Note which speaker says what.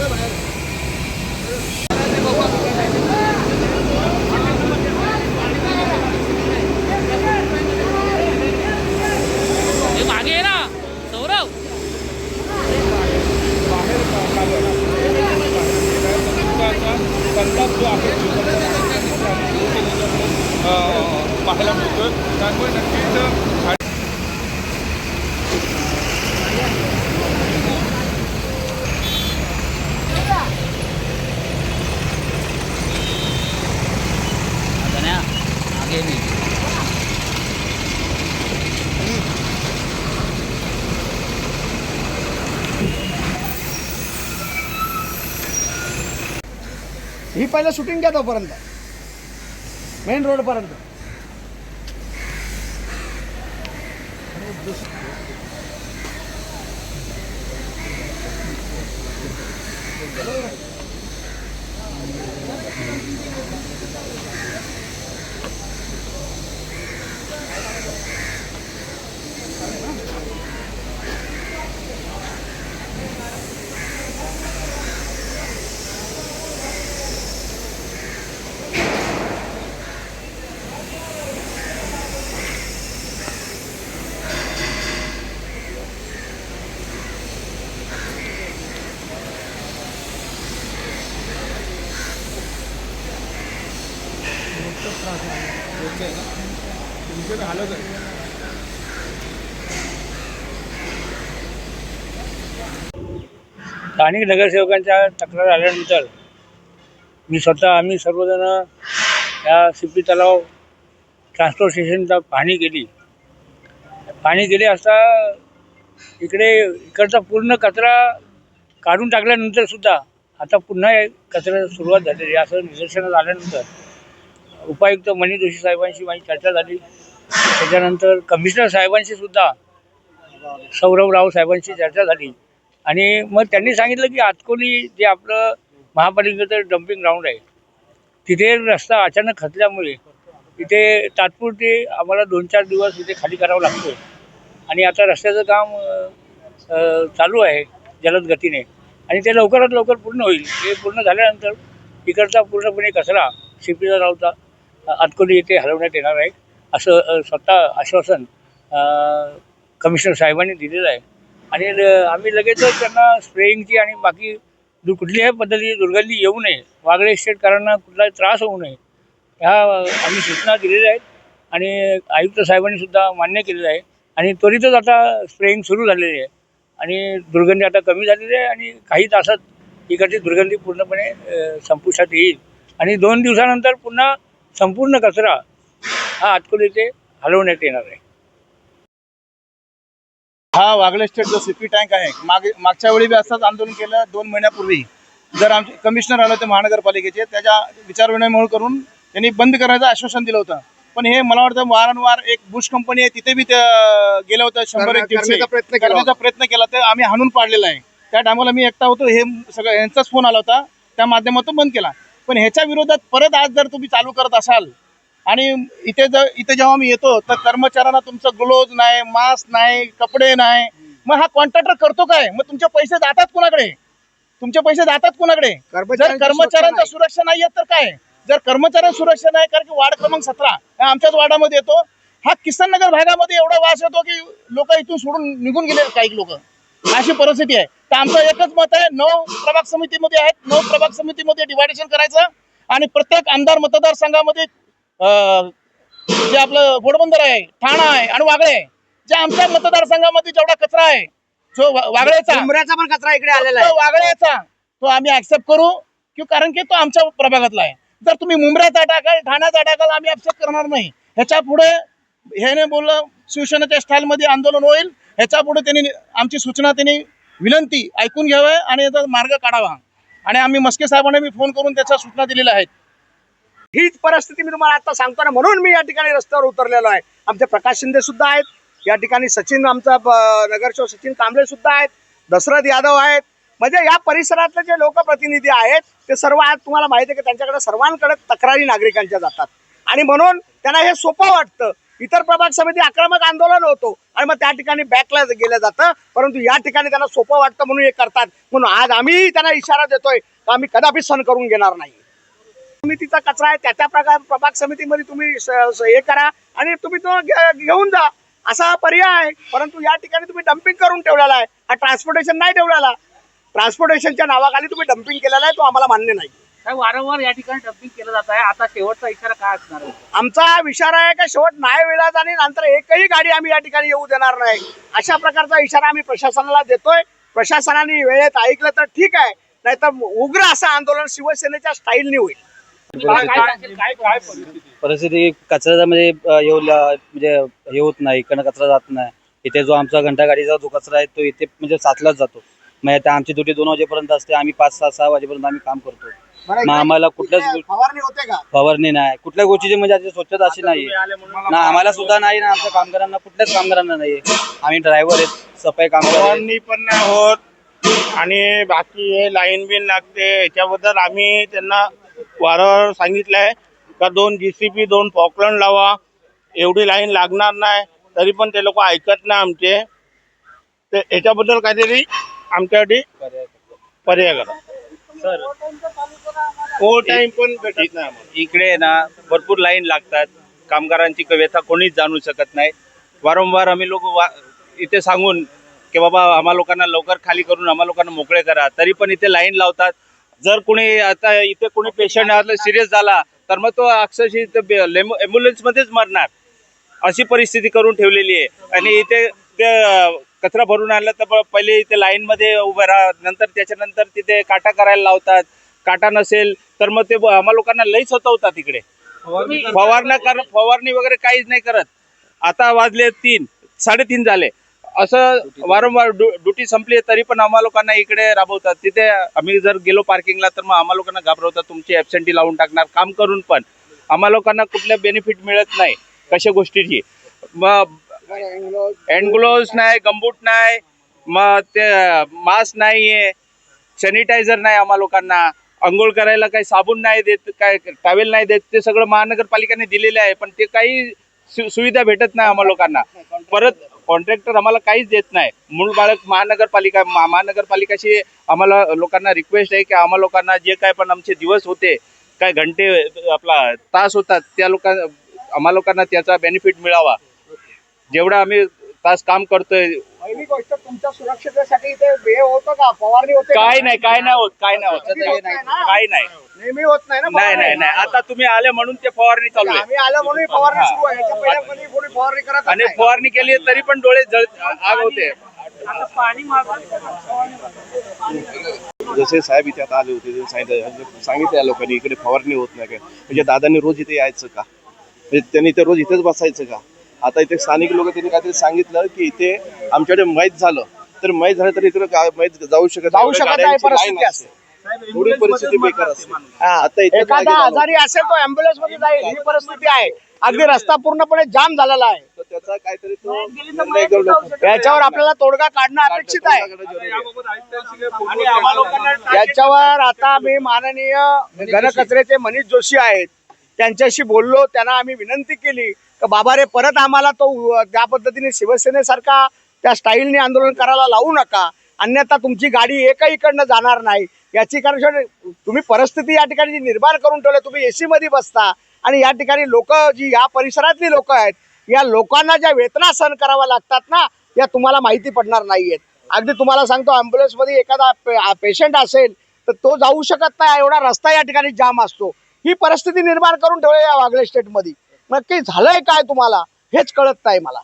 Speaker 1: हे
Speaker 2: ही पहिलं शूटिंग घ्या तोपर्यंत मेन रोडपर्यंत
Speaker 3: तुमच्याकडे
Speaker 4: स्थानिक नगरसेवकांच्या तक्रार आल्यानंतर मी स्वतः आम्ही सर्वजण या सिपी तलाव ट्रान्सपोर्ट स्टेशनचा पाहणी केली. पाहणी केली असता इकडे इकडचा पूर्ण कचरा काढून टाकल्यानंतर सुद्धा आता पुन्हा हे कचऱ्याला सुरुवात झालेली असं निदर्शनात आल्यानंतर उपायुक्त मनी जोशी साहेबांशी माझी चर्चा झाली. त्याच्यानंतर कमिशनर साहेबांशी सुद्धा सौरभ राव साहेबांशी चर्चा झाली. आणि मग त्यांनी सांगितलं की आतकोली जे आपलं महापालिकेचं डम्पिंग ग्राउंड आहे तिथे रस्ता अचानक खचल्यामुळे इथे तात्पुरते आम्हाला दोन चार दिवस इथे खाली करावं लागतो आणि आता रस्त्याचं काम चालू आहे जलद गतीने. आणि ते लवकरात लवकर पूर्ण होईल. ते पूर्ण झाल्यानंतर इकडचा पूर्णपणे कचरा शिपीचा रावचा आतकोली येथे हलवण्यात येणार आहे असं स्वतः आश्वासन कमिशनर साहेबांनी दिलेलं आहे. आणि आम्ही लगेचच त्यांना स्प्रेइंगची आणि बाकी दु कुठल्याही पद्धतीची दुर्गंधी येऊ नये. वागळे शेतकऱ्यांना कुठलाही त्रास होऊ नये. ह्या आम्ही सूचना दिलेल्या आहेत आणि आयुक्त साहेबांनी सुद्धा मान्य केलेलं आहे. आणि त्वरितच आता स्प्रेइंग सुरू झालेली आहे. आणि दुर्गंधी आता कमी झालेली आहे आणि काही तासात इकडची दुर्गंधी पूर्णपणे संपुष्टात येईल. आणि दोन दिवसानंतर पुन्हा संपूर्ण कचरा हा आतकोलीचे हलवण्यात येणार आहे.
Speaker 5: हा वागळे स्टेटचा सीपी टँक आहे मागे मागच्या वेळी बी असंच आंदोलन केलं दोन महिन्यापूर्वी. जर आमचे कमिशनर आले होते महानगरपालिकेचे त्याच्या विचारविनिमय करून त्यांनी बंद करण्याचं आश्वासन दिलं होतं. पण हे मला वाटतं वारंवार एक बुश कंपनी आहे तिथे बी गेलं होतं शंभर एक
Speaker 2: प्रयत्न केला.
Speaker 5: करण्याचा प्रयत्न केला तर आम्ही हाणून पाडलेला आहे. त्या टायमाला मी एकटा होतो हे सगळं यांचाच फोन आला होता. त्या माध्यमातून बंद केला. पण ह्याच्या विरोधात परत आज जर तुम्ही चालू करत असाल आणि इथे जर इथे जेव्हा मी येतो तर कर्मचाऱ्यांना तुमचं ग्लोव्ज नाही मास्क नाही कपडे नाही. मग हा कॉन्ट्रॅक्टर करतो काय? मग तुमचे पैसे जातात कुणाकडे? तुमचे पैसे जातात कुणाकडे? जर
Speaker 2: कर्मचाऱ्यांची सुरक्षा
Speaker 5: नाही. तर काय? जर कर्मचाऱ्यांची सुरक्षा नाही कारण की वार्ड क्रमांक सतरा आमच्याच वार्डामध्ये येतो. हा किसन नगर भागामध्ये एवढा वास येतो की लोक इथून सोडून निघून गेले काही लोक. अशी परिस्थिती आहे. तर आमचं एकच मत आहे नऊ प्रभाग समितीमध्ये आहेत नऊ प्रभाग समितीमध्ये डिवायडेशन करायचं आणि प्रत्येक आमदार मतदारसंघामध्ये जे आपलं घोडबंदर आहे ठाणा आहे आणि वागळे आहे जे आमच्या मतदारसंघामध्ये जेवढा कचरा आहे जो वागळेचा
Speaker 2: उमऱ्याचा पण कचरा इकडे आलेला आहे.
Speaker 5: तो वागळ्याचा तो आम्ही ऍक्सेप्ट करू की कारण की तो आमच्या प्रभागातला आहे. जर तुम्ही मुंबऱ्याचा टाकाल ठाण्याचा टाकाल आम्ही ऍक्सेप्ट करणार नाही. ह्याच्या पुढे ह्याने बोललं शिवसेनेच्या स्टाईलमध्ये आंदोलन होईल. ह्याच्या पुढे त्यांनी आमची सूचना त्यांनी विनंती ऐकून घ्यावं आणि याचा मार्ग काढावा. आणि आम्ही मस्के साहेबांना मी फोन करून त्याच्या सूचना दिलेल्या आहेत.
Speaker 2: हीच परिस्थिती मी तुम्हाला आता सांगतो ना. म्हणून मी या ठिकाणी रस्त्यावर उतरलेलो आहे. आमचे प्रकाश शिंदे सुद्धा आहेत. या ठिकाणी सचिन आमचा ब- नगरसेवक सचिन कांबळे सुद्धा आहेत. दशरथ यादव आहेत. म्हणजे या परिसरातले जे लोकप्रतिनिधी आहेत ते सर्व आज तुम्हाला माहिती आहे की त्यांच्याकडे सर्वांकडे तक्रारी नागरिकांच्या जातात. आणि म्हणून त्यांना हे सोपं वाटतं. इतर प्रभाग समिती आक्रमक आंदोलन होतो आणि मग त्या ठिकाणी बॅकला गेलं जातं. परंतु या ठिकाणी त्यांना सोपं वाटतं म्हणून हे करतात. म्हणून आज आम्ही त्यांना इशारा देतोय आम्ही कदापि सण करून घेणार नाही. समितीचा कचरा आहे त्या त्या प्रकार प्रभाग समितीमध्ये तुम्ही हे करा आणि तुम्ही तो घेऊन जा. असा पर्याय आहे. परंतु या ठिकाणी तुम्ही डम्पिंग करून ठेवलेला आहे. हा ट्रान्सपोर्टेशन नाही ठेवलेला. ट्रान्सपोर्टेशनच्या नावाखाली तुम्ही डम्पिंग केलेला आहे तो आम्हाला मान्य नाही.
Speaker 1: वारंवार या ठिकाणी डम्पिंग केलं जात आहे. आता शेवटचा इशारा काय असणार आहे?
Speaker 2: आमचा विचार आहे का शेवट नाही वेळात आणि नंतर एकही गाडी आम्ही या ठिकाणी येऊ देणार नाही. अशा प्रकारचा इशारा आम्ही प्रशासनाला देतोय. प्रशासनाने वेळेत ऐकलं तर ठीक आहे. नाहीतर उग्र असं आंदोलन शिवसेनेच्या स्टाईलने होईल.
Speaker 1: काय काय सांगशील? काय काय परिस्थिती?
Speaker 6: परिस्थिती कचऱ्याचा म्हणजे येऊ म्हणजे हे होत नाही इकडनं कचरा जात नाही. इथे जो आमचा घंटा गाडीचा जो कचरा आहे तो इथे म्हणजे साचलाच जातो. मग आता आमची ड्युटी दोन वाजेपर्यंत असते आम्ही पाच सहा सहा वाजेपर्यंत आम्ही काम करतो. मग आम्हाला कुठल्याच
Speaker 2: फवारणी होते का?
Speaker 6: फवारणी नाही. कुठल्या गोष्टीची म्हणजे स्वच्छता अशी नाही ना आम्हाला सुद्धा नाही ना आमच्या कामगारांना कुठल्याच कामगारांना नाही आम्ही ड्रायव्हर आहेत सफाई कामगार आहेत.
Speaker 7: फवारणी पण नाही होत. आणि बाकी हे लाईन बिन लागते याच्याबद्दल आम्ही त्यांना वारंवार सांगितलंय का दोन जीसीपी दोन पॉकलंड लावा. एवढी लाईन लागणार नाही. तरी पण ते लोक ऐकत नाही आमचे. ते याच्याबद्दल काहीतरी आमच्यासाठी पर्याय करा. ओव्हर टाइम पण भेटत नाही.
Speaker 8: इकडे ना भरपूर लाईन लागतात. कामगारांची व्यथा कोणीच जाणू शकत नाही. वारंवार आम्ही लोक वा इथे सांगून की बाबा आम्हा लोकांना लवकर खाली करून आम्हा लोकांना मोकळे करा. तरी पण इथे लाईन लावतात. जर कोणी आता इथे कोणी पेशंट सिरियस झाला तर मग तो अक्षरशः ॲम्ब्युलन्समध्येच मरणार. अशी परिस्थिती करून ठेवलेली आहे. आणि इथे ते कचरा भरून आणला तर पहिले इथे लाईनमध्ये उभं राहा नंतर त्याच्यानंतर तिथे काटा करायला लावतात. काटा नसेल तर मग ते आम्हा लोकांना लई सतवतात इकडे. फवारणा कर फवारणी वगैरे काहीच नाही करत. आता वाजले तीन साडेतीन झाले. असं वारंवार ड्युटी संपली तरी पण आम्हा लोकांना इकडे राबवतात. तिथे आम्ही जर गेलो पार्किंगला तर मग आम्हा लोकांना घाबरवतात. तुमची ॲबसेंटी लावून टाकणार काम करून पण. आम्हा लोकांना कुठल्या बेनिफिट मिळत नाही कशा गोष्टीची. मग हँड ग्लोव्स नाही गंबूट नाही मग ते मास्क नाही आहे सॅनिटायझर नाही आम्हा लोकांना. आंघोळ करायला काही साबण नाही देत काय टावेल नाही देत ते सगळं महानगरपालिकेने दिलेले आहे पण ते काही सुविधा भेटत नाही आम्हा लोकांना. परत कॉन्ट्रॅक्टर आम्हाला काहीच देत नाही. मूळ बाळक महानगरपालिका महानगरपालिकाशी आम्हाला लोकांना रिक्वेस्ट आहे की आम्हा लोकांना जे काय पण आमचे दिवस होते काय घंटे आपला तास होतात त्या लोकां आम्हा लोकांना त्याचा बेनिफिट मिळावा. जेवढा आम्ही तास काम करतोय
Speaker 2: पहिली गोष्ट तुमच्या सुरक्षितेसाठी इथे होतं का? फवारणी होते का?
Speaker 8: काय नाही काय नाही होत काय नाही होत.
Speaker 2: नाही ना?
Speaker 8: काय नाही
Speaker 2: नेहमी होत नाही ना
Speaker 8: नाही? नाही नाही. आता तुम्ही आले म्हणून ते फवारणी चालू आहे.
Speaker 2: आम्ही आलो म्हणून ही फवारणी सुरू आहे. याच्या पहिल्या कधी कोणी फवारणी करत
Speaker 8: आणि
Speaker 2: नाही.
Speaker 8: फवारणी केली तरी पण डोळे जळ आग होते.
Speaker 1: आता पाणी मागवलं
Speaker 3: जसे साहेब इथे आता आले होते ते सांगितलं सांगितलं या लोकांनी इकडे फवारणी होत नाही काय म्हणजे दादांनी रोज इथे यायचं का? म्हणजे त्यांनी इथे रोज इथेच बसायचं का? आता इथे स्थानिक लोक त्यांनी काहीतरी सांगितलं की इथे आमच्याकडे मैत झालं. तर मैत झालं तर गा- मैत जाऊ शकत
Speaker 2: जाऊ शकत नाही परिस्थिती असते.
Speaker 3: बेकार असते. हा आता इथे
Speaker 2: एखादा. आजारी असेल तो अँब्युलन्समध्ये जाईल. ही परिस्थिती आहे. अगदी रस्ता पूर्णपणे जाम झालेला आहे.
Speaker 3: तर त्याचा काहीतरी तो निर्णय करू लोक
Speaker 2: याच्यावर आपल्याला तोडगा काढणं अपेक्षित आहे. याच्यावर आता मी माननीय घनकचऱ्याचे मनीष जोशी आहेत. त्यांच्याशी बोललो त्यांना आम्ही विनंती केली तर बाबा रे परत आम्हाला तो त्या पद्धतीने शिवसेनेसारखा त्या स्टाईलने आंदोलन करायला लावू नका. अन्यथा तुमची गाडी एकही इकडनं जाणार नाही. याची कारण तुम्ही परिस्थिती या ठिकाणी जी निर्माण करून ठेवली तुम्ही ए सीमध्ये बसता. आणि या ठिकाणी लोक जी या परिसरातली लोक आहेत या लोकांना ज्या वेदना सहन कराव्या लागतात ना या तुम्हाला माहिती पडणार नाहीयेत. अगदी तुम्हाला सांगतो ॲम्ब्युलन्समध्ये एखादा पेशंट असेल तर तो जाऊ शकत नाही. एवढा रस्ता या ठिकाणी जाम असतो. ही परिस्थिती निर्माण करून ठेवली या वागळे स्टेटमध्ये नक्की झालंय काय तुम्हाला? हेच कळत नाही मला.